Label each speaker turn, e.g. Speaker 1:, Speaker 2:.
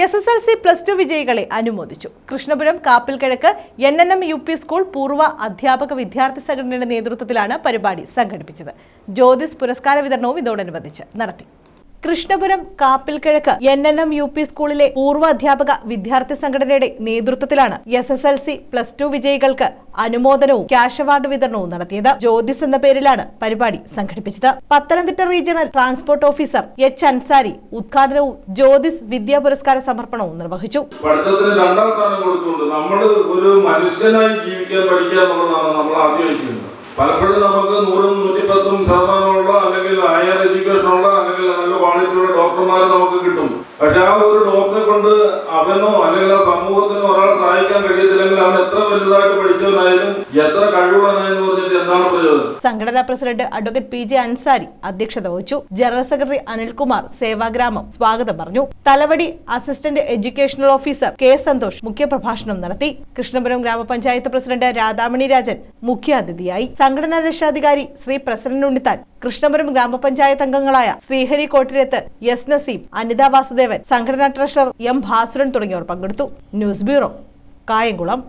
Speaker 1: S S L C plus two വിജയികളെ അനുമോദിച്ചു. Krishnapuram Kappilkizhakku N N M U P school പൂർവ അധ്യാപക വിദ്യാർത്ഥി സംഘടനയുടെ നേതൃത്വത്തിലാണ് പരിപാടി സംഘടിപ്പിച്ചത്. ജ്യോതിസ് പുരസ്കാര വിതരണവും ഇതോടനുബന്ധിച്ച് നടത്തി. Krishnapuram Kappilkizhakku N N M U P സ്കൂളിലെ പൂർവ അധ്യാപക വിദ്യാർത്ഥി സംഘടനയുടെ നേതൃത്വത്തിലാണ് S S L C plus two വിജയികൾക്ക് അനുമോദനവും ക്യാഷ് അവാർഡ് വിതരണവും നടത്തിയത്. ജ്യോതിസ് എന്ന പേരിലാണ് പരിപാടി സംഘടിപ്പിച്ചത്. Pathanamthitta regional transport officer H Ansari ഉദ്ഘാടനവും ജ്യോതിസ് വിദ്യാ പുരസ്കാര സമർപ്പണവും നിർവഹിച്ചു.
Speaker 2: രണ്ടാം സ്ഥാനം നമ്മൾ ഒരു മനുഷ്യനായി ജീവിക്കാൻ പലപ്പോഴും നമുക്ക് നൂറും നൂറ്റിപ്പത്തും ശതമാനമുള്ള ഡോക്ടർമാരെ നമുക്ക് കിട്ടും. പക്ഷെ ആ ഒരു ഡോക്ടറെ കൊണ്ട് അവനോ അല്ലെങ്കിൽ ആ സമൂഹത്തിനോ ഒരാളെ സഹായിക്കാൻ കഴിയത്തില്ലെങ്കിൽ അവൻ എത്ര വലുതായിട്ട് പഠിച്ചവനായാലും എത്ര കഴിവുള്ളവനായെന്ന് പറഞ്ഞിട്ട് എന്താണ്
Speaker 1: സംഘടനാ president advocate P J Ansari അധ്യക്ഷത വഹിച്ചു. ജനറൽ സെക്രട്ടറി അനിൽകുമാർ സേവാഗ്രാമം സ്വാഗതം പറഞ്ഞു. Thalavady assistant educational officer K Santhosh മുഖ്യപ്രഭാഷണം നടത്തി. കൃഷ്ണപുരം ഗ്രാമപഞ്ചായത്ത് പ്രസിഡന്റ് രാധാമണി രാജൻ മുഖ്യാതിഥിയായി. സംഘടനാ രക്ഷാധികാരി ശ്രീ പ്രസന്നൻ ഉണ്ണിത്താൻ കൃഷ്ണപുരം ഗ്രാമപഞ്ചായത്ത് അംഗങ്ങളായ ശ്രീഹരി കോട്ടിരത്ത് എസ് നസീം അനിത വാസുദേവൻ സംഘടനാ ട്രഷറർ എം ഭാസുരൻ തുടങ്ങിയവർ പങ്കെടുത്തു. News bureau Kayamkulam.